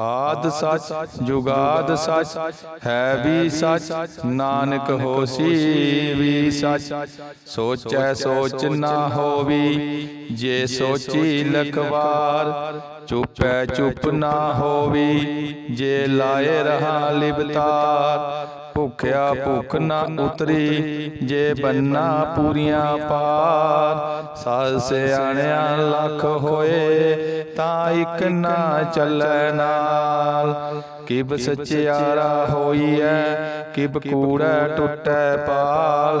ਆਦ ਸੱਚ, ਜੁਗਾਦ ਸੱਚ, ਹੈ ਵੀ ਸੱਚ, ਨਾਨਕ ਹੋਸੀ ਵੀ ਸੱਚ। ਸੋਚੈ, ਸੋਚ ਨਾ ਹੋਵੀ, ਜੇ ਸੋਚੀ ਲਖਵਾਰ, ਚੁਪੈ, ਚੁਪ ਨਾ ਹੋਵੀ, ਜੇ ਲਾਏ ਰਹਾ ਲਿਬਤਾਰ ਭੁਖਿਆ ਭੁਖ ਨਾ ਉਤਰੀ ਜੇ ਬੰਨਾ ਪੂਰੀਆਂ ਪਾਰ ਸਾਧ ਸਿਆਣਿਆਂ ਲੱਖ ਹੋਏ ਤਾਂ ਇੱਕ ਨਾ ਚੱਲੈ ਨਾਲ। ਕਿਬ ਸਚਿਆਰਾ ਹੋਈਐ ਕਿਬ ਕੂੜੈ ਟੁੱਟੈ ਪਾਲ।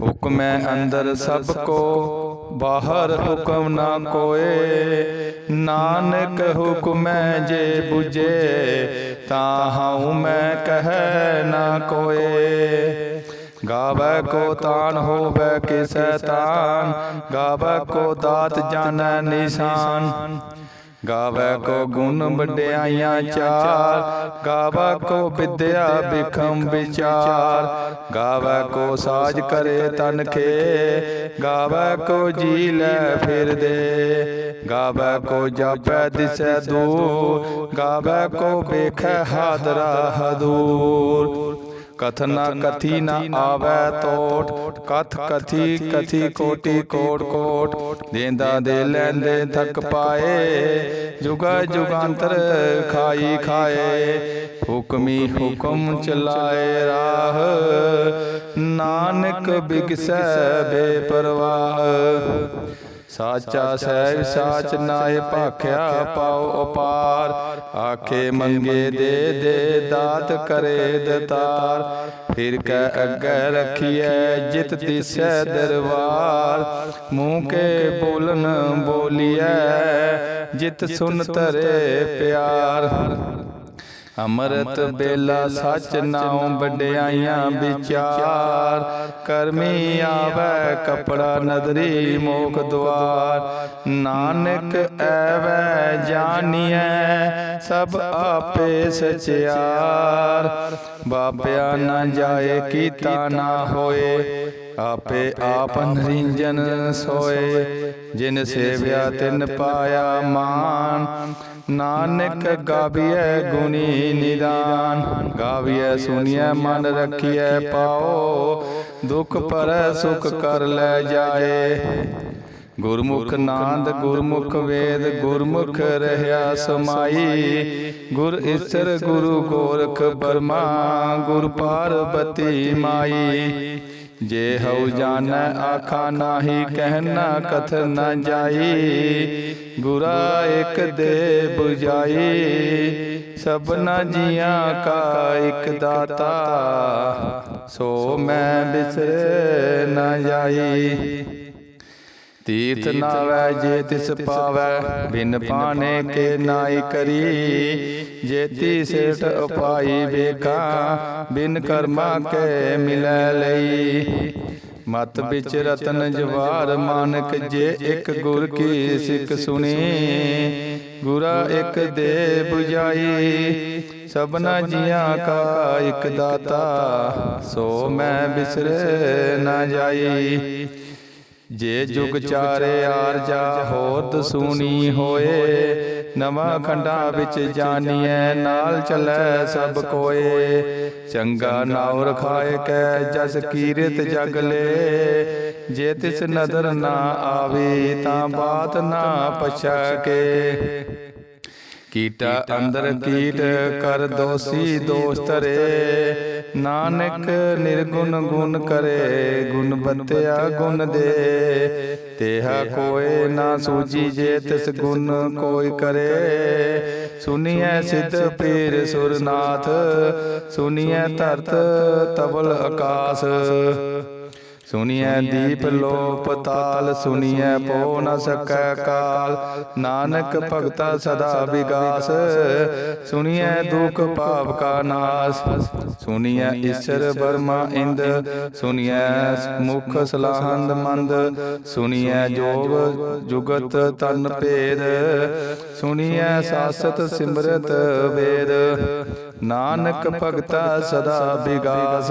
ਹੁਕਮੈ ਅੰਦਰ ਸਭ ਕੋ ਬਾਹਰ ਹੁਕਮ ਨਾ ਕੋਏ। ਨਾਨਕ ਹੁਕਮੈ ਜੇ 부ਜੇ ਤਾਂ ਹਉ ਮੈਂ ਕਹੈ ਨਾ ਕੋਏ। ਗਾਵੈ ਕੋ ਤਾਨ ਹੋਵੈ ਕਿਸੈ ਤਾਨ ਗਾਵੈ ਕੋ ਦਾਤ ਜਾਣੈ ਨਿਸ਼ਾਨ। ਗਾਵੈ ਕੋ ਗੁਣ ਵਡਿਆਈਆਂ ਚਾਰ ਗਾਵੈ ਕੋ ਵਿਦਿਆ ਬਿਖਮ ਵਿਚਾਰ। ਗਾਵੈ ਕੋ ਸਾਜ ਕਰੇ ਤਨ ਖੇ ਗਾਵੈ ਕੋ ਜੀ ਲੈ ਫਿਰਦੇ ਗਾਵੈ ਕੋ ਜਾਪੈ ਦਿਸੈ ਦੂਰ। ਗਾਵੈ ਕੋ ਵੇਖੈ ਹਾਦਰਾ। ਹਦੂਰ। ਕਥਨਾ ਕਥੀ ਨ ਆਵੈ ਤੋਟ, ਕਥ ਕਥੀ ਕਥੀ ਕੋਟੀ ਕੋਟ ਕੋਟ। ਦੇਂਦਾ ਦੇ ਲੈਂਦੇ ਥੱਕ ਪਾਏ, ਜੁਗਾ ਜੁਗਾਂਤਰ ਖਾਈ ਖਾਏ। ਹੁਕਮੀ ਹੁਕਮ ਚਲਾਏ ਰਾਹ, ਨਾਨਕ ਬਿਗਸੈ ਬੇਪਰਵਾਹ। ਸਾਚਾ ਸਹਿਬ ਸਾਚ ਨਾਏ ਭਾਖਿਆ ਪਾਉ ਅਪਾਰ ਆਖੇ ਮੰਗੇ ਦੇ ਦੇ ਦਾਤ ਕਰੇ ਦਤਾਰ। ਫਿਰ ਕੈ ਅੱਗੇ ਰਖੀਐ ਜਿਤ ਦਿਸੈ ਦਰਬਾਰ। ਮੂੰਹ ਕੇ ਬੋਲਨ ਬੋਲੀਐ। ਜਿਤ ਸੁਨ ਤਰੇ ਪਿਆਰ। ਅੰਮ੍ਰਿਤ ਬੇਲਾ ਸੱਚ ਨਾਉ ਵਡਿਆਈਆਂ ਵਿਚਾਰ। ਕਰਮੀ ਆਵੈ ਕਪੜਾ ਨਦਰੀ ਮੋਖ ਦੁਆਰ। ਨਾਨਕ ਐਵੈ ਜਾਣੀਐ। ਸਭ ਆਪੇ ਸਚਿਆਰ। ਬਾਪਿਆ ਨਾ ਜਾਏ ਕੀਤਾ ਨਾ ਹੋਏ। ਆਪੇ ਆਪ ਨਰਿੰਜਨ ਸੋਏ। ਜਿਨ ਸੇਵਿਆ ਤਿਨ ਪਾਇਆ ਮਾਨ ਨਾਨਕ ਗਾਵੀਐ ਗੁਣੀ ਨਿਦਾਨ। ਗਾਵੀਐ ਸੁਣੀਐ ਮਨ ਰਖੀਐ ਪਾਓ। ਦੁਖ ਪਰੈ ਸੁਖ ਕਰ ਲੈ ਜਾਏ। ਗੁਰਮੁਖ ਨਾਦ ਗੁਰਮੁਖ ਵੇਦ ਗੁਰਮੁਖ ਰਹਿਆ ਸਮਾਈ। ਗੁਰ ਈਸਰ ਗੁਰੂ ਗੋਰਖ ਬਰਮਾ। ਗੁਰ ਪਾਰਬਤੀ ਮਾਈ। ਜੇ ਹਉ ਜਾਣੈ ਆਖਾ ਨਾਹੀ ਕਹਿਣਾ ਕਥ ਨਾ ਜਾਈ। ਗੁਰਾ ਇਕ ਦੇ 부ਜਾਈ ਸਭਨਾ ਜੀਆਂ ਕਾ ਇਕ ਦਾਤਾ। ਸੋ ਮੈਂ ਬਿਸਰ ਨਾ ਜਾਈ। ਤੀਰਥ ਨਾਵੈ ਜੇ ਤਿਸ ਪਾਵੈ। ਬਿਨ ਪਾਣੇ ਕੇ ਨਾਈ ਕਰੀ। ਜੇਤੀ ਸੇਠ ਉਪਾਈ ਵੇਖਾ। ਬਿਨ ਕਰਮਾ ਕੇ ਮਿਲੈ ਲਈ। ਮਤ ਵਿੱਚ ਰਤਨ ਜਵਾਰ ਮਾਨਕ ਜੇ ਇੱਕ ਗੁਰ ਕੀ ਸਿੱਖ ਸੁਣੀ। ਗੁਰਾ ਇੱਕ ਦੇ 부ਜਾਈ ਸਭਨਾ ਜੀਆਂ ਕਾ ਇੱਕ ਦਾਤਾ। ਸੋ ਮੈਂ ਬਿਸਰੇ ਨਾ ਜਾਈ। ਜੇ ਜੁਗ ਚਾਰੇ ਆਰ ਜਾ ਹੋਰ ਦਸੂਨੀ ਹੋਏ ਨਵਾਂ ਖੰਡਾ ਵਿੱਚ ਜਾਣੀਐ ਨਾਲ ਚੱਲੈ ਸਭ ਕੋਏ। ਚੰਗਾ ਨਾਉ ਰਖਾਏ ਕੈ ਜਸ ਕੀਰਤ ਜਗ ਲੈ। ਜੇ ਤਿਸ ਨਦਰ ਨਾ ਆਵੇ ਤਾਂ ਬਾਤ ਨਾ ਪਛਾ ਕੇ ਕੀਟਾ ਅੰਦਰ ਕੀਟ ਕਰ ਦੋਸੀ ਦੋਸ਼ ਧਰੇ ਨਾਨਕ ਨਿਰਗੁਣ ਗੁਣ ਕਰੇ ਗੁਣ ਬਤਿਆ ਗੁਣ ਦੇ। ਤੇਹਾ ਕੋਏ ਨਾ ਸੂਜੀ ਜੇ ਤਿਸ ਗੁਣ ਕੋਈ ਕਰੇ। ਸੁਨੀਐ ਸਿੱਧ ਪੀਰ ਸੁਰਨਾਥ। ਸੁਨੀਐ ਧਰਤ ਤਬਲ ਆਕਾਸ ਸੁਨੀਐ ਦੀਪ ਲੋ ਪਤਾਲ ਸੁਨੀਐ ਪੋ ਨ ਸਕੈ ਕਾਲ। ਨਾਨਕ ਭਗਤਾ ਸਦਾ ਵਿਗਾਸ ਸੁਨੀਐ ਦੁਖ ਪਾਪ ਕਾ ਨਾਸ। ਸੁਨੀਐ ਈਸ਼ਰ ਬਰਮਾ ਇੰਦ। ਸੁਨੀਐ ਮੁਖ ਸਲਾਹੰਦ ਮੰਦ। ਸੁਨੀਐ ਜੋਗ ਜੁਗਤ ਤਨ ਭੇਦ। ਸੁਨੀਐ ਸਾਸਤ ਸਿਮਰਤ ਵੇਦ। ਨਾਨਕ ਭਗਤਾ ਸਦਾ ਵਿਗਾਸ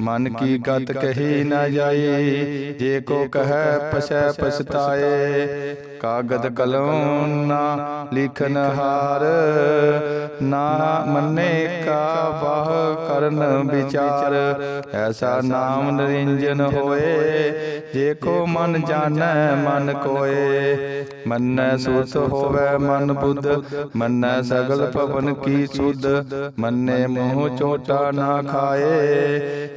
ਮਨ ਕੀ ਗਤ ਕਹੀ ਨਾ ਜਾਏ ਜੇ ਕੋ ਕਹੈ ਪਛੈ ਪਛਤਾਏ। ਕਾਗਦ ਕਲਮ ਨਾ ਲਿਖਨ ਹਾਰ। ਨਾ ਮੰਨੇ ਕਾ ਬਾਹ ਕਰਨ ਵਿਚਾਰ। ਐਸਾ ਨਾਮ ਨਿਰੰਜਨ ਹੋਏ। ਜੇ ਕੋ ਮਨ ਜਾਣੈ ਮਨ ਕੋਏ। ਮੰਨੈ ਸੁਰਤ ਹੋਵੇ ਮਨ ਬੁੱਧ। ਮੰਨੈ ਸਗਲ ਭਵਨ ਕੀ ਸੁਧ। ਮੰਨੇ ਮੋਹ ਚੋਟਾ ਨਾ ਖਾਏ।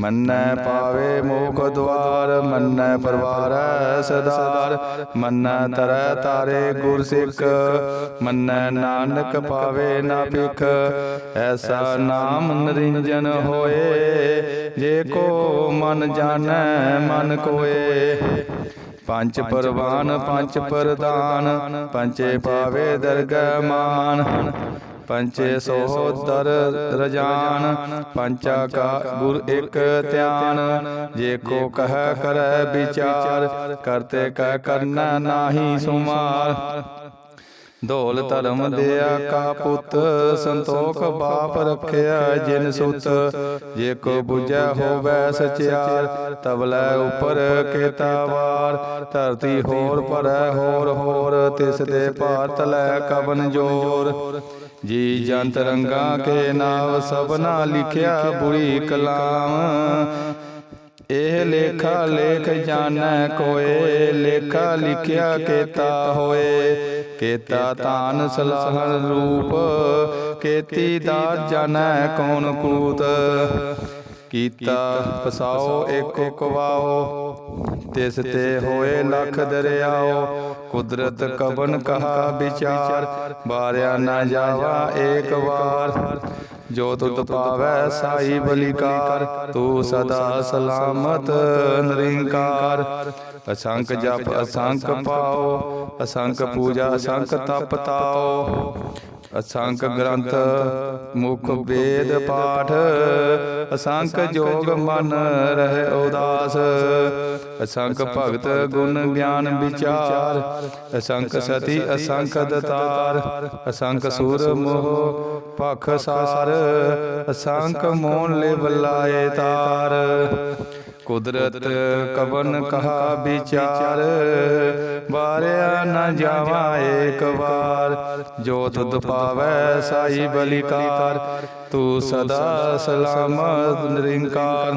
ਮੰਨੈ ਪਾਵੇ ਮੋਖ ਦਵਾਰ ਮੰਨੈ ਪਰਵਾਰੈ ਸਦਾਰ ਮੰਨੈ ਤਰੈ ਤਾਰੇ ਗੁਰ ਸਿੱਖ ਮੰਨੈ ਨਾਨਕ ਪਾਵੇ ਨਾ ਭਿਖ। ਐਸਾ ਨਾਮ ਨਿਰੰਜਨ ਹੋਏ। ਜੇ ਕੋ ਮਨ ਜਾਣੈ ਮਨ ਕੋਏ। ਪੰਜ ਪਰਵਾਨ ਪੰਜ ਪ੍ਰਦਾਨ। ਪੰਚੇ ਪਾਵੇ ਦਰਗਹਿ ਮਾਨ। ਪੰਚੇ ਸੋਦਰ ਰਜਾਨ, ਪੰਚਾ ਕਾ ਗੁਰ ਇੱਕ ਧਿਆਨ। ਜੇ ਕੋ ਕਹਿ ਕਰੈ ਵਿਚਾਰ, ਕਰਤੇ ਕਹਿ ਕਰਨਾ ਨਾਹੀ ਸੁਮਾਰ। ਧੋਲ ਧਰਮ ਦਿਆ ਕਾ ਪੁੱਤ, ਸੰਤੋਖ ਬਾਪ ਰਖਿਆ ਜਿਨ ਸੁਤ। ਜੇ ਕੋ 부ਜੈ ਹੋਵੈ ਸਚਿਆਰ ਤਬਲੇ ਉਪਰ ਕੇਤਾਵਾਰ ਧਰਤੀ ਹੋਰ ਪਰੈ ਹੋਰ ਹੋਰ, ਤਿਸ ਦੇ ਭਾਰ ਤਲੈ ਕਬਨ ਜੋਰ। ਜੀ ਜੰਤ ਰੰਗਾ ਕੇ ਨਾਮ ਸਭਨਾ ਲਿਖਿਆ ਬੁਰੀ ਕਲਾਮ। ਇਹ ਲੇਖਾ ਲੇਖ ਜਾਣੈ ਕੋਏ, ਲੇਖਾ ਲਿਖਿਆ ਕੇਤਾ ਹੋਏ। ਕੇਤਾ ਤਾਨ ਸਲਾਹਨ ਰੂਪ, ਕੇਤੀ ਦਾ ਜਾਣੈ ਕੌਣ ਕੂਤ। ਕੀਤਾ ਫਸਾਓ ਏਕੋ ਕਵਾਓ। ਤਿਸ ਤੇ ਹੋਏ ਲੱਖ ਦਰਿਆਓ ਕੁਦਰਤ ਕਬਨ ਕਹਾ ਵਿਚਾਰ। ਬਾਰਿਆ ਨਾ ਜਾਵਾ ਏਕ ਵਾਰ। ਜੋ ਤੁਧ ਪਾਵੈ ਸਾਈ ਬਲਿਕਾਰ। ਤੂੰ ਸਦਾ ਸਲਾਮਤ ਨਿਰੰਕਾਰ। ਅਸੰਖ ਜਪ ਅਸੰਖ ਪਾਓ। ਅਸੰਖ ਪੂਜਾ ਅਸੰਖ ਤਪ ਤਾਓ। ਅਸੰਖ ਗ੍ਰੰਥ ਮੁਖ ਵੇਦ ਪਾਠ ਅਸੰਖ ਜੋਗ ਮਨ ਰਹਿ ਉਦਾਸ। ਅਸੰਖ ਭਗਤ ਗੁਣ ਗਿਆਨ ਵਿਚਾਰ। ਅਸੰਖ ਸਤੀ ਅਸੰਖ ਦਤਾਰ ਅਸੰਖ ਸੂਰ ਮੋਹ ਭਖ ਸਾਰ। ਅਸੰਖ ਮੋਨ ਲੈ ਬਲਾਏ ਤਾਰ। ਕੁਦਰਤ ਕਵਨ ਕਹਾ ਵਿਚਾਰ? ਬਾਰਿਆ ਨ ਜਾਵਾ ਏਕ ਵਾਰ। ਜੋ ਤੁਧ ਪਾਵੈ ਸਾਈ ਬਲਿਕਾਰ। ਤੂੰ ਸਦਾ ਸਲਾਮਤ ਨਿਰੰਕਾਰ।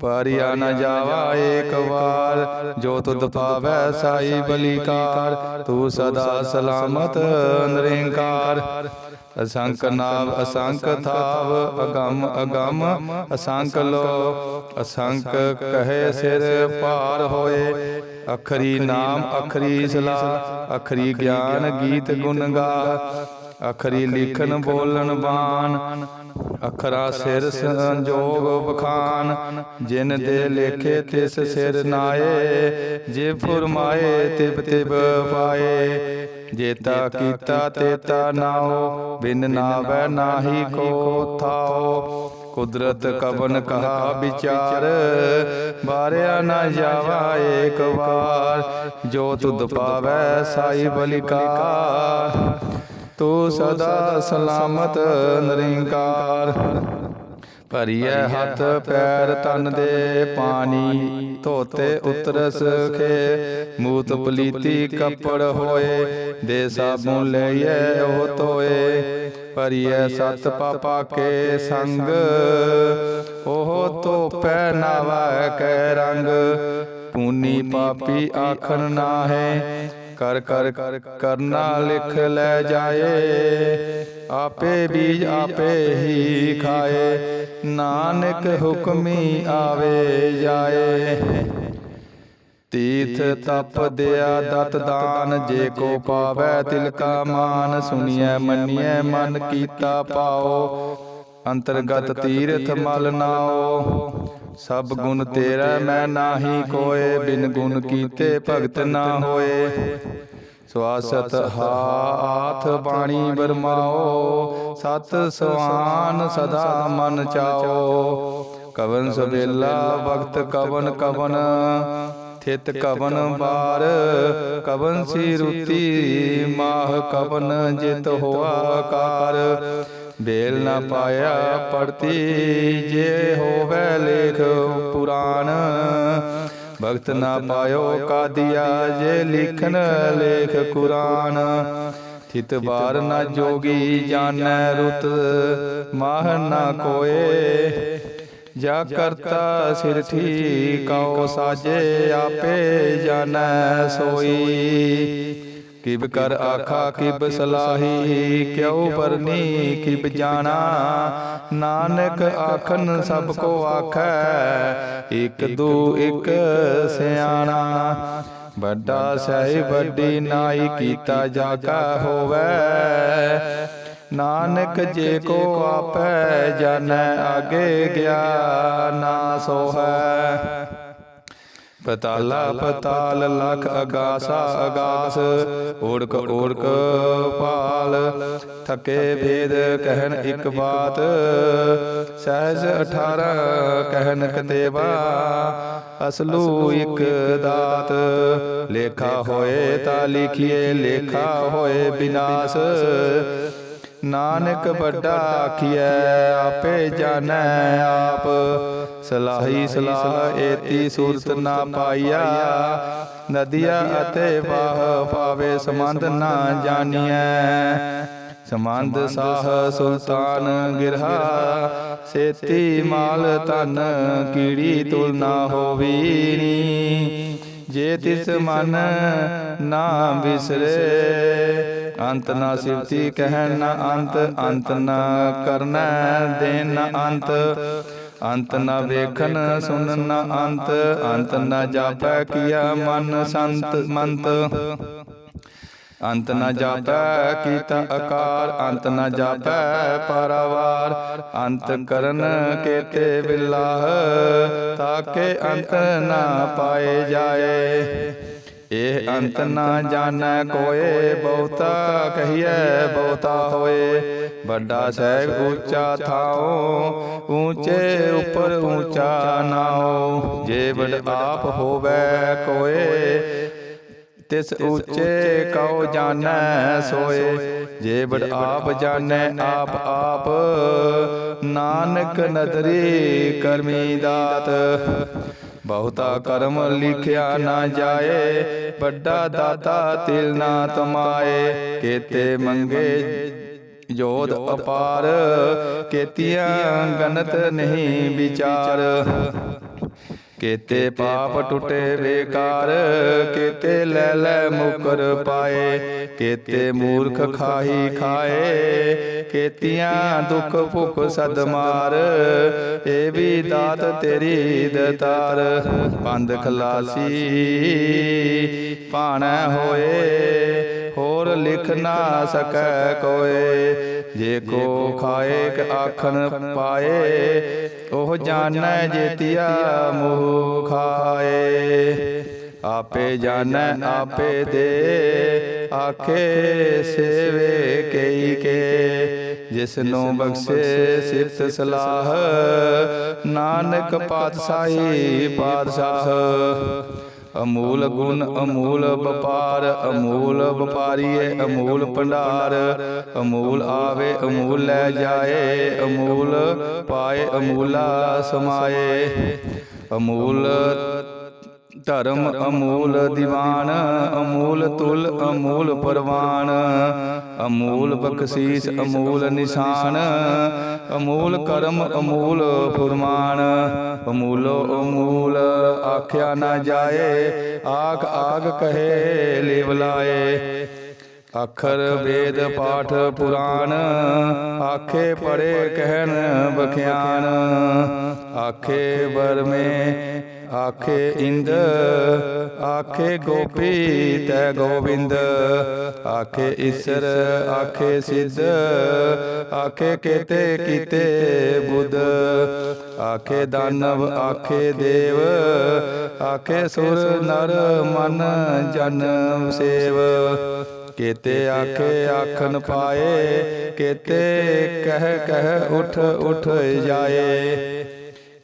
ਪਾਰਿਆ ਨ ਜਾਵਾ ਏਕ ਵਾਰ। ਜੋ ਤੁਧ ਪਾਵੈ ਸਾਈ ਬਲੀਕਾਰ ਤੂੰ ਸਦਾ ਸਲਾਮਤ ਨਿਰੰਕਾਰ। ਅਸੰਖ ਨਾਮ ਅਸੰਖ ਥਾਵ ਅਗੰਮ ਅਗੰਮ ਅਸੰਖ ਲੋ ਅਸੰਖ ਕਹੇ ਸਿਰ ਭਾਰ ਹੋਏ। ਅਖਰੀ ਨਾਮ ਅਖਰੀ ਸਲਾਹ ਅਖਰੀ ਗਿਆਨ ਗੀਤ ਗੁਣ ਗਾ। ਅਖਰੀ ਲਿਖਨ ਬੋਲਣ ਬਾਣ। ਅਖਰਾ ਸਿਰ ਸੰਜੋਗ ਬਖਾਨ ਜਿਨ ਦੇ ਲੇਖੇ ਤਿਸ ਸਿਰ ਨਾਏ। ਜੇ ਫੁਰਮਾਏ ਤਿਬ ਤਿਬ ਪਾਏ। ਜੇਤਾ ਕੀਤਾ ਤੇਤਾ ਨਾਓ ਬਿਨ ਨਾਵੈ ਨਾਹੀ ਕੋ ਥਾਓ ਕੁਦਰਤ ਕਵਨ ਕਹਾ ਵਿਚਾਰ। ਬਾਰਿਆ ਨਾ ਜਾਵਾ ਏਕ ਵਾਰ। ਜੋ ਤੁਧ ਪਾਵੈ ਸਾਈ ਬਲਿਕਾਰ। ਤੂੰ ਸਦਾ ਸਲਾਮਤ ਨਿਰੰਕਾਰ। ਭਰੀਐ ਹੱਥ ਪੈਰ ਤਨ ਦੇ ਪਾਣੀ ਧੋਤੇ ਉਤਰਸ ਖੇ। ਮੂਤ ਪਲੀਤੀ ਕੱਪੜ ਹੋਏ। ਦੇ ਸਾਬੂਨ ਲਈਐ ਉਹ ਧੋਏ। ਭਰੀਐ ਸਤ ਪਾਪਾ ਕੇ ਸੰਗ। ਉਹ ਧੋਪੈ ਨਾਵਾ ਕੈ ਰੰਗ। ਪੂਨੀ ਪਾਪੀ ਆਖਣ ਨਾਹੈ। ਕਰ ਕਰ ਕਰਨਾ ਲਿਖ ਲੈ ਜਾਏ। ਆਪੇ ਬੀਜ ਆਪੇ ਹੀ ਖਾਏ। ਨਾਨਕ ਹੁਕਮੀ ਆਵੇ ਜਾਏ। ਤੀਰਥ ਤਪ ਦਿਆ ਦਤ ਦਾਨ, ਜੇ ਕੋ ਪਾਵੈ ਤਿਲ ਕਾ ਮਾਨ, ਸੁਣੀਐ ਮੰਨੀਐ ਮਨ ਕੀਤਾ ਪਾਓ। ਅੰਤਰਗਤ ਤੀਰਥ ਮਲ ਨਾਓ। ਸਭ ਗੁਣ ਤੇਰਾ, ਮੈਂ ਨਾਹੀ ਕੋਏ, ਬਿਨ ਗੁਣ ਕੀਤੇ ਭਗਤ ਨਾ ਹੋਏ। ਸਵਾਸਤ ਹਾਥ ਬਾਣੀ ਬਰਮਾਓ ਸਤ ਸਵਾਨ ਸਦਾ ਮਨ ਚਾਓ। ਕਵਨ ਸਵੇਲਾ ਵਕਤ ਕਵਨ ਕਵਨ, ਥਿਤ ਕਵਨ ਬਾਰ। ਕਵਨ ਸੀ ਰੁਤੀ, ਮਾਹ ਕਵਨ ਜਿਤ ਹੋਆ ਕਾਰ। ਬੇਲ ਨਾ ਪਾਇਆ ਪੜਤੀ ਜੇ ਹੋਵੇ ਲੇਖ ਪੁਰਾਣ। ਭਗਤ ਨਾ ਪਾਇਓ ਕਾਦੀਆ ਜੇ ਲਿਖਨ ਲੇਖ ਕੁਰਾਨ। ਥਿਤ ਬਾਰ ਨਾ ਜੋਗੀ ਜਾਣੈ ਰੁਤ ਮਾਹ ਨਾ ਕੋਏ। ਜਾ ਕਰਤਾ ਸਿਰ ਠੀਕਾਉ ਸਾਜੇ ਆਪੇ ਜਾਣੈ ਸੋਈ। ਕਿਬ ਕਰ ਆਖਾ ਕਿਬ ਸਲਾਹੀ ਕਿਉ ਪਰਨੀ ਕਿਬ ਜਾਣਾ? ਨਾਨਕ ਆਖਨ ਸਭ ਕੋ ਆਖੈ ਇਕ ਦੂ ਇਕ ਸਿਆਣਾ। ਵੱਡਾ ਸਹਿ ਵੱਡੀ ਨਾਈ ਕੀਤਾ ਜਾ ਕਾ ਹੋਵੇ। ਨਾਨਕ ਜੇ ਕੋ ਆਪੈ ਜਾਣੈ ਆਗੇ ਗਿਆ ਨਾ ਸੋਹੈ। ਪਤਾਲਾ, ਪਤਾਲ, ਲਖ ਅਗਾਸਾ, ਅਗਾਸ ਓੜਕ ਓੜਕ ਪਾਲ ਥਕੇ ਭੇਦ ਕਹਿਨ ਇੱਕ ਬਾਤ, ਸਹਿਜ 18 ਕਹਿਨ ਕਤੇਵਾ ਅਸਲੂ ਇੱਕ ਦਾਤ, ਲੇਖਾ ਹੋਏ ਤਾਂ ਲਿਖੀਏ, ਲੇਖਾ ਹੋਏ ਬਿਨਾਸ਼। ਨਾਨਕ ਵੱਡਾ ਆਖੀਐ ਆਪੇ ਜਾਣੈ ਆਪ। ਸਲਾਹੀ ਸਲਾਹ ਏਤੀ ਸੂਰਤ ਨਾ ਪਾਈਆ। ਨਦੀਆ ਅਤੇ ਵਾਹ ਪਾਵੇ ਸੰਬੰਧ ਨਾ ਜਾਣੀਐ। ਸੰਬੰਧ ਸਾਹ ਸੁਲਤਾਨ ਗਿਰਹਾ। ਸੇਤੀ ਮਾਲ ਤਨ ਕੀੜੀ ਤੁਲ ਨਾ ਹੋਵੀਨੀ ਜੇ ਤਿਸ ਮਨ ਨਾ ਵਿਸਰੇ ਅੰਤ ਨਾ ਸਿਵਤੀ ਕਹਿ ਨਾ ਅੰਤ ਅੰਤ ਨਾ ਕਰਨਾ ਦੇਨ ਨਾ ਅੰਤ। ਅੰਤ ਨਾ ਵੇਖਣ, ਸੁਣਨ ਨਾ ਅੰਤ ਅੰਤ ਨਾ ਜਾਪੈ ਕੀਆ ਮਨ ਸੰਤ ਮੰਤ। ਅੰਤ ਨ ਜਾਪੈ ਕੀਤਾ ਆਕਾਰ ਅੰਤ ਨ ਜਾਪੈ ਪਰਵਾਰ। ਅੰਤ ਕਰਨ ਕੇਤੇ ਬਿਲਾਹ ਤਾਕੇ ਅੰਤ ਨਾ ਪਾਏ ਜਾਏ। ਇਹ ਅੰਤ ਨਾ ਜਾਣੈ ਕੋਏ, ਬਹੁਤਾ ਕਹੀਐ, ਬਹੁਤਾ ਹੋਏ। ਵੱਡਾ ਸਹਿਬ ਉੱਚਾ ਥਾਓ ਊਚੇ ਉੱਪਰ ਊਚਾ ਨਾਓ ਜੇ ਵਡ ਆਪ ਹੋਵੇ ਕੋਏ, ਤਿਸ ਉੱਚੇ ਕਉ ਜਾਣੈ ਸੋਏ। ਜੇ ਬੜ ਆਪ ਜਾਣੈ ਆਪ ਆਪ, ਨਾਨਕ ਨਦਰੀ ਕਰਮੀ ਦਾਤ। ਬਹੁਤਾ ਕਰਮ ਲਿਖਿਆ ਨਾ ਜਾਏ ਵੱਡਾ ਦਾਤਾ ਤਿਲ ਨਾ ਤਮਾਏ ਕੇਤੇ ਮੰਗੇ ਜੋਤ ਅਪਾਰ ਕੇਤੀਆਂ ਗਨਤ ਨਹੀਂ ਵਿਚਾਰ। ਕੇਤੇ ਪਾਪ ਟੁੱਟੇ ਬੇਕਾਰ, ਕੇਤੇ ਲੈ ਲੈ ਮੁਕਰ ਪਾਏ, ਕੇਤੇ ਮੂਰਖ ਖਾਹੀ ਖਾਏ, ਕੇਤੀਆਂ ਦੁੱਖ ਭੁਖ ਸਦ ਮਾਰ, ਏ ਵੀ ਦਾਤ ਤੇਰੀ ਦਤਾਰ। ਬੰਦ ਖਲਾਸੀ ਭਾਣਾ ਹੋਏ ਹੋਰ ਲਿਖ ਨਾ ਸਕੈ ਕੋਏ। ਜੇ ਕੋ ਖਾਏ ਕ ਆਖਣ ਪਾਏ ਉਹ ਜਾਣੈ ਜੇਤੀਆ ਮੋਹ ਖਾਏ। ਆਪੇ ਜਾਣੈ ਆਪੇ ਦੇ। ਆਖੇ ਸੇਵੇ ਕਈ ਕੇ। ਜਿਸ ਨੂੰ ਬਖਸ਼ੇ ਸਿਫਤ ਸਲਾਹ। ਨਾਨਕ ਪਾਤਸ਼ਾਹੀ ਪਾਤਸ਼ਾਹ। ਅਮੂਲ ਗੁਣ, ਅਮੂਲ ਵਪਾਰ, ਅਮੂਲ ਵਪਾਰੀਏ, ਅਮੂਲ ਭੰਡਾਰ। ਅਮੂਲ ਆਵੇ, ਅਮੂਲ ਲੈ ਜਾਏ, ਅਮੂਲ ਪਾਏ, ਅਮੂਲਾ ਸਮਾਏ। ਅਮੂਲ ਧਰਮ ਅਮੂਲ ਦੀਵਾਨ, ਅਮੂਲ ਤੁਲ, ਅਮੂਲ ਪਰਵਾਨ। ਅਮੂਲ ਬਖਸ਼ੀਸ, ਅਮੂਲ ਨਿਸ਼ਾਨ। ਅਮੂਲ ਕਰਮ, ਅਮੂਲ ਫੁਰਮਾਨ। ਅਮੂਲੋ ਅਮੂਲ ਆਖਿਆ ਨਾ ਜਾਏ, ਆਖ ਆਗ ਕਹੇ ਲਿਵ ਲਾਏ। ਅੱਖਰ ਵੇਦ ਪਾਠ ਪੁਰਾਣ, ਆਖੇ ਪੜੇ ਕਹਿਣ ਬਖਿਆਨ। ਆਖੇ ਵਰਮੇ ਆਖੇ ਇੰਦ ਆਖੇ ਗੋਪੀ ਤੈ ਗੋਬਿੰਦ। ਆਖੇ ਈਸ਼ਰ ਆਖੇ ਸਿੱਧ। ਆਖੇ ਕੀਤੇ ਕੀਤੇ ਬੁੱਧ। ਆਖੇ ਦਾਨਵ ਆਖੇ ਦੇਵ। ਆਖੇ ਸੁਰ ਨਰ ਮਨ ਜਨ ਸੇਵ। ਕੇਤੇ ਆਖੇ ਆਖਨ ਪਾਏ ਕੇਤੇ ਕਹਿ ਕਹਿ ਉਠ ਉਠ ਜਾਏ।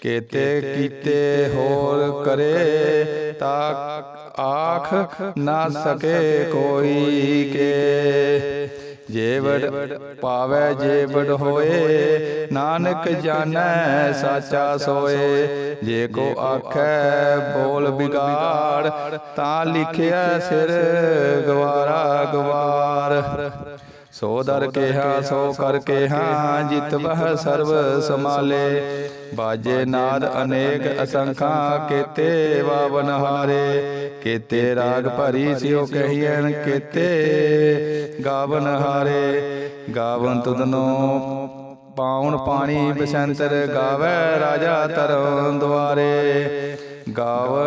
ਕੇਤੇ ਕੀਤੇ ਹੋਰ ਕਰੇ ਤਾ ਆਖ ਨਾ ਸਕੇ ਕੋਈ ਕੇ। ਜੇਵੜ ਪਾਵੇ ਜੇਵੜ ਹੋਏ ਨਾਨਕ ਜਾਣੈ ਸਾਚਾ ਸੋਏ। ਜੇ ਕੋ ਆਖੈ ਬੋਲ ਬਿਗਾੜ ਤਾਂ ਲਿਖਿਆ ਸਿਰ ਗਵਾਰਾ। ਗਵਾਰ। ਸੋ ਦਰ ਕਿਹਾ ਸੋ ਕਰ ਕਿਹਾ ਜਿਤ ਬਹ ਸਰਬ ਸਮਾਲੇ ਬਾਜੇ ਨਾਦ ਅਨੇਕ ਅਸੰਖਾ ਕੇਤੇ ਵਾਵਨ ਹਾਰੇ। ਕੇਤੇ ਰਾਗ ਭਰੀ ਸਿਓ ਕਹੀਐਨ ਕੇਤੇ ਗਾਵਨ ਹਾਰੇ। ਗਾਵਨ ਤੁਧਨੋ ਪਾਉਣ ਪਾਣੀ ਬਸੰਤਰ ਗਾਵੇ ਰਾਜਾ ਤਰਨ ਦੁਆਰੇ। ਗਾਵ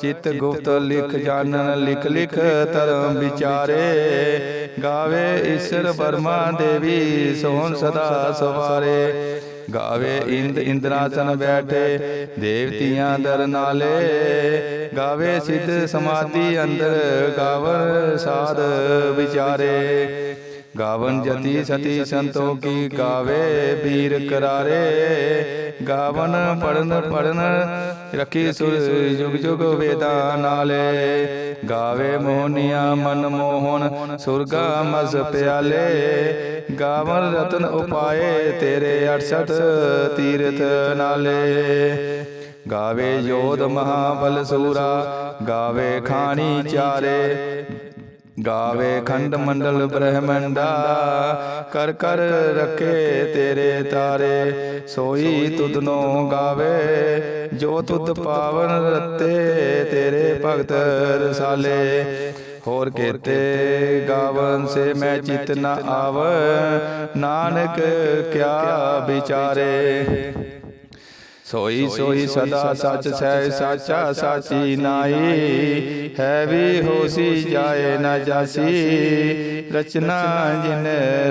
ਚਿਤ ਗੁਪਤ ਲਿਖ ਜਾਣਨ ਲਿਖ ਲਿਖ ਧਰਮ ਵਿਚਾਰੇ। ਗਾਵੇ ਈਸ਼ਰ ਬਰਮਾ ਦੇਵੀ ਸੋਹਣ ਸਦਾ ਸਵਾਰੇ। ਗਾਵੇ ਇੰਦ ਇੰਦਰਾਸਨ ਬੈਠੇ ਦੇਵਤੀਆਂ ਦਰ ਨਾਲੇ। ਗਾਵੇ ਸਿੱਧ ਸਮਾਧੀ ਅੰਦਰ ਗਾਵਨ ਸਾਧ ਵਿਚਾਰੇ। ਗਾਵਨ ਜਤੀ ਸਤੀ ਸੰਤੋਖੀ ਗਾਵੇ ਵੀਰ ਕਰਾਰੇ। ਗਾਵਨ ਪੜਨ ਪੜਨ ਰੱਖੀ ਸੁਰ ਜੁਗ ਜੁਗ ਵੇਦਾਂ ਨਾਲੇ। ਗਾਵੇ ਮੋਹਨੀਆਂ ਮਨ ਮੋਹਨ ਸੁਰਗਾ ਮਸ ਪਿਆਲੇ। ਗਾਵਨ ਰਤਨ ਉਪਾਏ ਤੇਰੇ 68 ਤੀਰਥ ਨਾਲੇ। ਗਾਵੇ ਯੋਧ ਮਹਾਬਲ ਸੂਰਾ ਗਾਵੇ ਖਾਣੀ ਚਾਰੇ। ਗਾਵੇ ਖੰਡ ਮੰਡਲ ਬ੍ਰਹਮੰਡਾ, ਕਰ ਕਰ ਰੱਖੇ ਤੇਰੇ ਤਾਰੇ, ਸੋਈ ਤੁਧਨੋ ਗਾਵੇ, ਜੋ ਤੁਧ ਪਾਵਨ ਰਤੇ, ਤੇਰੇ ਭਗਤ ਰਸਾਲੇ। ਹੋਰ ਕੇਤੇ ਗਾਵਨ ਸੇ ਮੈਂ ਚਿਤ ਨ ਆਵ, ਨਾਨਕ ਕਿਆ ਵਿਚਾਰੇ। ਸੋਈ ਸੋਈ ਸਦਾ ਸੱਚ ਸਹਿ ਸਾਚਾ ਸਾਚੀ ਨਾਈ ਹੈ ਵੀ ਹੋਸੀ ਜਾਏ ਨਾ ਜਾਸੀ। ਰਚਨਾ ਜਿਨ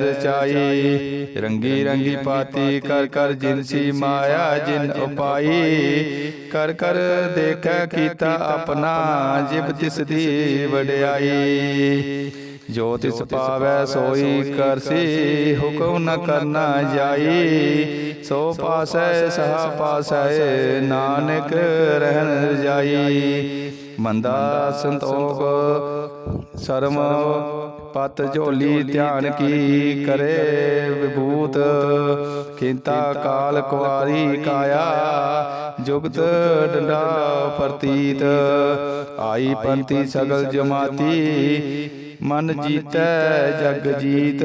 ਰਚਾਈ। ਰੰਗੀ ਰੰਗੀ ਪਾਤੀ ਕਰ ਕਰ ਜਿਨਸੀ ਮਾਇਆ ਜਿਨ ਉਪਾਈ। ਕਰ ਕਰ ਦੇਖੈ ਕੀਤਾ ਆਪਣਾ। ਜਿਬ ਤਿਸ ਦੀ ਵਡਿਆਈ। ਜੋ ਤਿਸ ਪਾਵੈ ਸੋਈ ਕਰਸੀ। ਹੁਕਮ ਨ ਕਰਨਾ ਜਾਈ। ਸੋ ਪਾਸੈ, ਸਹਾ ਪਾਸੈ, ਨਾਨਕ ਰਹਿਣ ਜਾਈ। ਮੰਦਾ ਸੰਤੋਖ, ਸਰਮ, ਪਤ ਝੋਲੀ ਧਿਆਨ ਕੀ ਕਰੇ ਵਿਭੂਤ। ਖਿੰਤਾ ਕਾਲ ਕੁਵਾਰੀ ਕਾਇਆ, ਜੁਗਤ ਡੰਡਾ ਪ੍ਰਤੀਤ। ਆਈ ਪੰਤੀ ਸਗਲ ਜਮਾਤੀ ਮਨ ਜੀਤੈ, ਜਗ ਜੀਤ,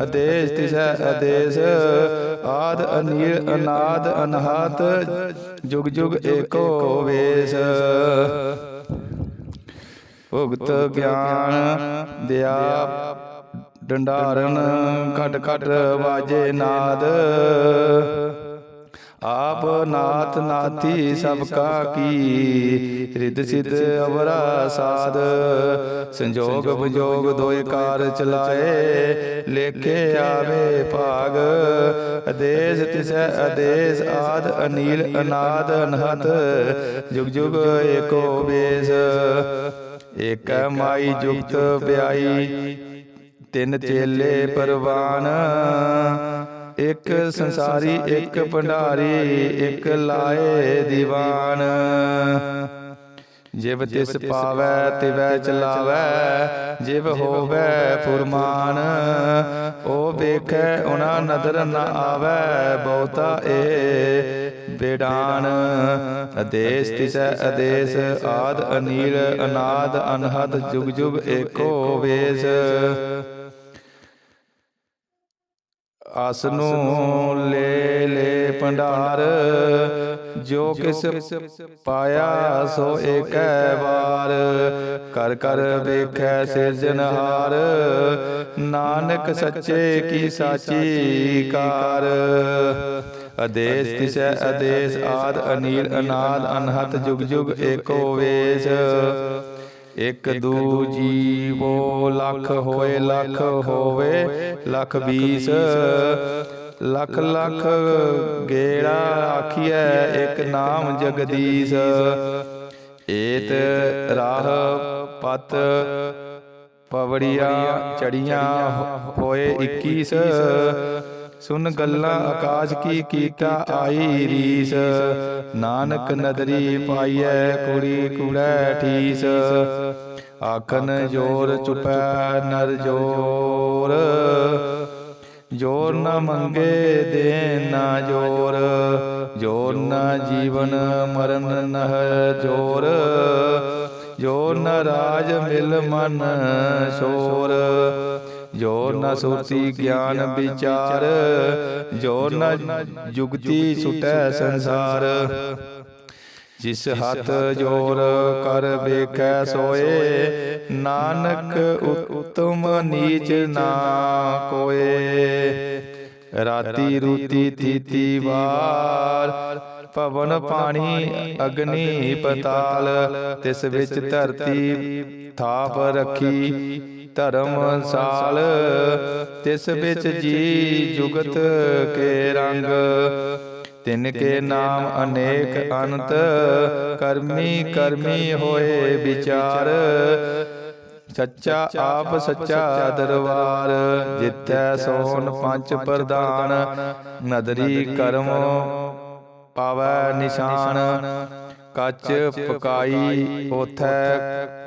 ਆਦੇਸ਼ ਤਿਸੈ ਆਦੇਸ਼, ਆਦ ਅਨੀਲ ਅਨਾਦ ਅਨਹਤ, ਜੁਗ ਜੁਗ ਏਕੋ ਵੇਸ। ਭੁਗਤ ਗਿਆਨ ਦਿਆ ਡੰਡਾਰਨ ਘਟ ਘਟ ਵਾਜੇ ਨਾਦ। ਆਪ ਨਾਥ ਨਾਥੀ ਸਭ ਕਾ ਕੀ ਰਿਦ ਸਿਧ ਅਵਰਾ ਸਾਧ। ਸੰਜੋਗ ਵਿਜੋਗ ਦੋਇ ਕਾਰ ਚਲਾਏ, ਲੇਖੇ ਆਵੇ ਭਾਗ। ਆਦੇਸ਼ ਤਿਸੈ ਆਦੇਸ਼ ਆਦ ਅਨੀਲ ਅਨਾਦ ਅਨਹਤ ਜੁਗ ਜੁਗ ਏਕੋ ਵੇਸ ਏਕ ਮਾਈ ਜੁਗਤ ਵਿਆਈ ਤਿੰਨ ਚੇਲੇ ਪਰਵਾਨ। ਇੱਕ ਸੰਸਾਰੀ ਇੱਕ ਭੰਡਾਰੀ ਇੱਕ ਲਾਏ ਦੀਵਾਨ। ਜਿਵ ਤਿਸ ਪਾਵੈ ਤਿਵੈ ਚਲਾਵੈ ਜਿਵ ਹੋਵੈ ਫੁਰਮਾਨ। ਉਹ ਵੇਖੈ ਉਨਾ ਨਦਰ ਨ ਆਵੈ ਬਹੁਤਾ ਏ ਬੇਡਾਨ ਆਦੇਸ਼ ਤਿਸੈ ਆਦੇਸ਼ ਆਦ ਅਨੀਲ ਅਨਾਦ ਅਨਹਦ ਜੁਗ ਜੁਗ ਏਕੋ ਵੇਸ। ਆਸ ਨੂੰ ਲੈ ਲੈ ਭੰਡਾਰ। ਜੋ ਕਿਸ ਪਾਇਆ ਸੋ ਏਕੈ ਵਾਰ। ਕਰ ਕਰ ਵੇਖੈ ਸਿਰਜਨਹਾਰ ਨਾਨਕ ਸੱਚੇ ਕੀ ਸਾਚੀ ਕਾਰ। ਆਦੇਸ਼ ਤਿਸੈ ਆਦੇਸ਼ ਆਦ ਅਨੀਲ ਅਨਾਦ ਅਨਹਤ ਜੁਗ ਜੁਗ ਏਕੋ ਵੇਸ। ਇਕ ਦੂ ਜੀਵੋ ਲੱਖ ਹੋਏ ਲੱਖ ਹੋਵੇ ਲੱਖ ਵੀਸ ਲੱਖ ਲੱਖ ਗੇੜਾ ਆਖੀਐ ਇੱਕ ਨਾਮ ਜਗਦੀਸ਼। ਏਤ ਰਾਹ ਪਤ ਪਵੜੀਆਂ ਚੜੀਆਂ ਹੋਏ 21 ਸੁਨ ਗੱਲਾਂ ਆਕਾਸ਼ ਕੀ ਕੀਤਾ ਆਈ ਰੀਸ। ਨਾਨਕ ਨਦਰੀ ਪਾਈਐ, ਕੁੜੀ ਕੁੜੈ ਠੀਸ। ਆਖਨ ਜੋਰ ਚੁਪੈ ਨਰ ਜੋਰ। ਜੋਰ ਨਾ ਮੰਗੇ ਦੇ ਨਾ ਜੋਰ। ਜੋਰ ਨਾ ਜੀਵਨ ਮਰਨ ਨਹ ਜੋਰ। ਜੋਰ ਨਾ ਰਾਜ ਮਿਲ ਮਨ ਸ਼ੋਰ। ਜੋ ਨ ਸੁਰਤੀ ਗਿਆਨ ਵਿਚਾਰ ਜੋ ਨ ਜੁਗਤੀ ਸੁਟੈ ਸੰਸਾਰ। ਜਿਸ ਹੱਥ ਜੋਰ ਕਰ ਵੇਖੈ ਸੋਏ ਨਾਨਕ ਉਤਮ ਨੀਚ ਨਾ ਕੋਏ। ਰਾਤੀ ਰੂਤੀ ਥੀਤੀ ਵਾਰ ਪਵਨ ਪਾਣੀ ਅਗਨੀ ਪਤਾਲ ਤਿਸ ਵਿੱਚ ਧਰਤੀ ਥਾਪ ਰੱਖੀ। ਧਰਮ ਸਾਲ ਤਿਸ ਵਿੱਚ ਜੀ ਜੁਗਤ ਕੇ ਰੰਗ। ਤਿਨ ਕੇ ਨਾਮ ਅਨੇਕ ਅਨੰਤ ਕਰਮੀ ਕਰਮੀ ਹੋਏ ਵਿਚਾਰ। ਸੱਚਾ ਆਪ ਸੱਚਾ ਦਰਬਾਰ ਜਿੱਥੈ ਸੋਨ ਪੰਜ ਪ੍ਰਦਾਨ ਨਦਰੀ ਕਰਮ ਪਾਵੈ ਨਿਸ਼ਾਨ। ਕੱਚ ਪਕਾਈ ਉਥੈ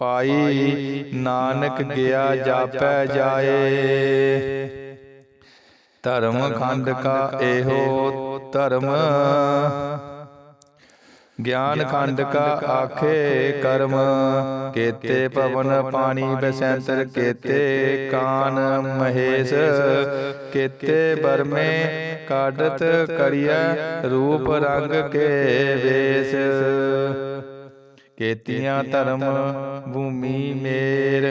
ਪਾਈ ਨਾਨਕ ਗਿਆ ਜਾਪੈ ਜਾਏ। ਧਰਮ ਖੰਡ ਕਾ ਇਹੋ ਧਰਮ। ਗਿਆਨ ਖੰਡ ਕਾ ਆਖੇ ਕਰਮ। ਕੇਤੇ ਪਵਨ ਪਾਣੀ ਬਸੰਤਰ ਕੇਤੇ ਕਾਨ ਮਹੇਸ਼। ਕੇਤੇ ਬਰਮੇ ਕਾਡਤ ਕੜਿਆ ਰੂਪ ਰੰਗ ਕੇ ਵੇਸ। ਕੇਤੀਆਂ ਧਰਮ, ਭੂਮੀ ਮੇਰ,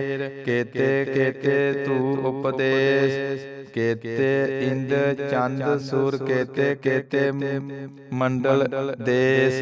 ਕੇਤੇ ਕੇਤੇ ਤੂ ਉਪਦੇਸ਼, ਕੇਤੇ ਇੰਦ, ਚੰਦ, ਸੂਰ, ਕੇਤੇ ਕੇਤੇ ਮੰਡਲ, ਦੇਸ।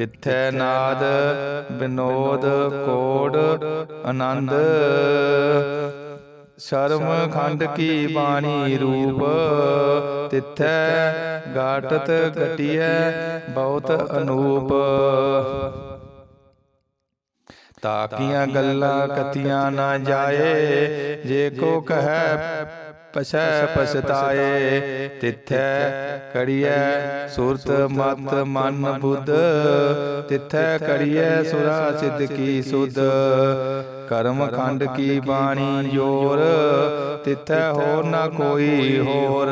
ਤਿੱਥੈ ਨਾਦ ਬਿਨੋਦ ਕੋਡ ਆਨੰਦ। ਸ਼ਰਮ ਖੰਡ ਕੀ ਬਾਣੀ ਰੂਪ? ਤਿੱਥੈ ਗਾਟਤ ਘਟਿਐ ਬਹੁਤ ਅਨੂਪ। ਤਾਕੀਆਂ ਗੱਲਾਂ ਕਤੀਆਂ ਨਾ ਜਾਏ ਜੇ ਕੋ ਕਹੈ ਪਛੈ ਪਛਤਾਏ ਤਿੱਥੈ ਕੜੀਐ ਸੁਰਤ ਮਤ ਮਨ ਬੁੱਧ, ਤਿੱਥੈ ਕੜੀਐ ਸੁਰਾ ਸਿੱਧ ਕੀ ਸੁਧ। ਕਰਮ ਖੰਡ ਕੀ ਬਾਣੀ ਜੋਰ, ਤਿੱਥੈ ਹੋਰ ਨਾ ਕੋਈ ਹੋਰ।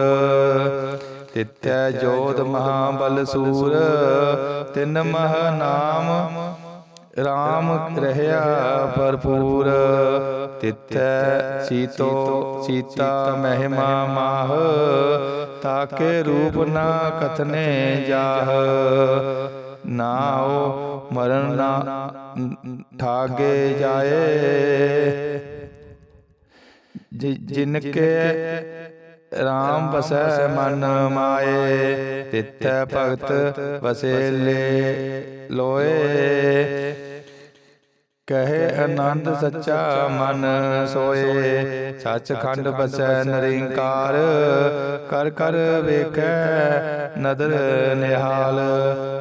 ਤਿੱਥੈ ਜੋਤ ਮਹਾਬਲ ਸੂਰ, ਤਿਨ ਮਹ ਨਾਮ ਰਾਮ ਰਹਿਆ ਭਰਪੂਰ ਤਿੱਥੈ ਸੀਤੋ ਸੀਤਾ ਮਹਿਮਾ ਮਾਹ ਤਾਕੇ ਰੂਪ ਨਾ ਕਥਨੇ ਜਾਹ ਨਾਉ ਮਰਨ ਨਾ ਠਾਗੇ ਜਾਏ ਜਿ- ਜਿਨ ਕੇ ਰਾਮ ਬਸੈ ਮਨ ਮਾਏ ਤਿੱਥੈ ਭਗਤ ਵਸੇ ਲੈ ਲੋਏ ਕਹੇ ਆਨੰਦ ਸੱਚਾ ਮਨ ਸੋਏ। ਸੱਚਖੰਡ ਬਸੈ ਨਿਰੰਕਾਰ। ਕਰ ਕਰ ਵੇਖੈ ਨਦਰ ਨਿਹਾਲ।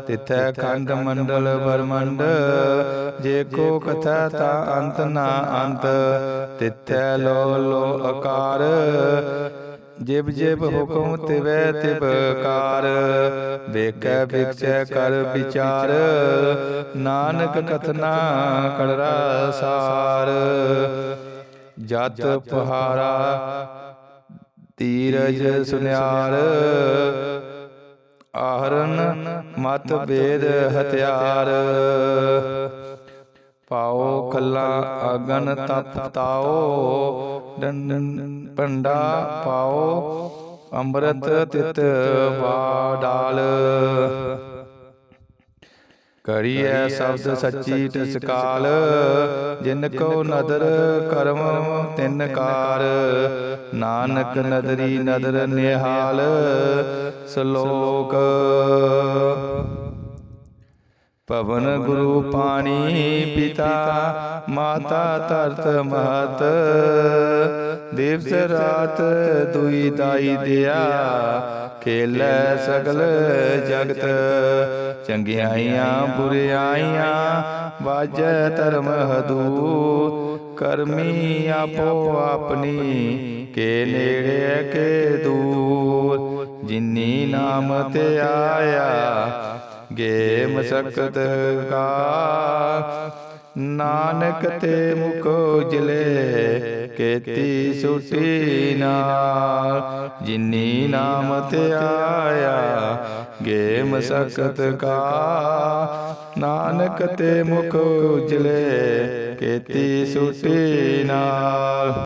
ਤਿਥੈ ਖੰਡ ਮੰਡਲ ਬਰਮੰਡ ਜੇ ਕੋ ਕਥਾ ਤਾ ਅੰਤ ਨਾ ਅੰਤ। ਤਿਥੈ ਲੋ ਲੋ ਆਕਾਰ ਜਿਬ ਜਿਬ ਹੁਕਮ ਤਿਵੈ ਤਿਬ ਕਾਰ। ਵੇਖੈ ਵਿਖਸੈ ਕਰ ਵਿਚਾਰ। ਨਾਨਕ ਕਥਨਾ ਕੜਰਾ ਸਾਰ। ਜਤ ਪਹਾਰਾ ਤੀਰਜ ਸੁਨਿਆਰ। ਆਹਰਨ ਮਤ ਵੇਦ ਹਥਿਆਰ। ਪਾਓ ਕੱਲਾ ਅਗਨ ਤਪ ਤਾਓ। ਡੰਡਨ ਪੰਡਾ ਪਾਓ। ਅੰਮ੍ਰਿਤ ਤਿਤ ਵਾਡਾਲ ਕਰੀਐ ਸ਼ਬਦ ਸੱਚੀ ਟਸਕਾਲ ਜਿਨ ਕੋ ਨਦਰ ਕਰਮ ਤਿਨ ਕਾਰ। ਨਾਨਕ ਨਦਰੀ ਨਦਰ ਨਿਹਾਲ। ਸ਼ਲੋਕ। ਪਵਨ ਗੁਰੂ ਪਾਣੀ ਪਿਤਾ, ਮਾਤਾ ਧਰਤ ਮਹਤ। ਦਿਵਸ ਰਾਤ ਦੁਈ ਦਾਈ ਦਿਆ, ਖੇਲੈ ਸਗਲ ਜਗਤ। ਚੰਗਿਆਈਆਂ, ਬੁਰਿਆਈਆਂ, ਵਾਜੈ ਧਰਮ ਹਦੂ ਕਰਮੀ ਆਪੋ ਆਪਣੀ, ਕੇ ਨੇੜੇ ਕੇ ਦੂਰ। ਜਿਨੀ ਨਾਮ ਤੇ ਆਇਆ ਗੇ ਮਸਕਤ ਕਾ ਨਾਨਕ ਤੇ ਮੁਖ ਉਜਲੇ ਕੇਤੀ ਸੁਟੀ ਨਾਲ। ਜਿਨੀ ਨਾਮ ਤੇ ਆਇਆ ਗੇ ਮਸਕਤ ਕਾ। ਨਾਨਕ ਤੇ ਮੁਖ ਉਜਲੇ ਕੇਤੀ ਸੁਟੀ ਨਾਲ।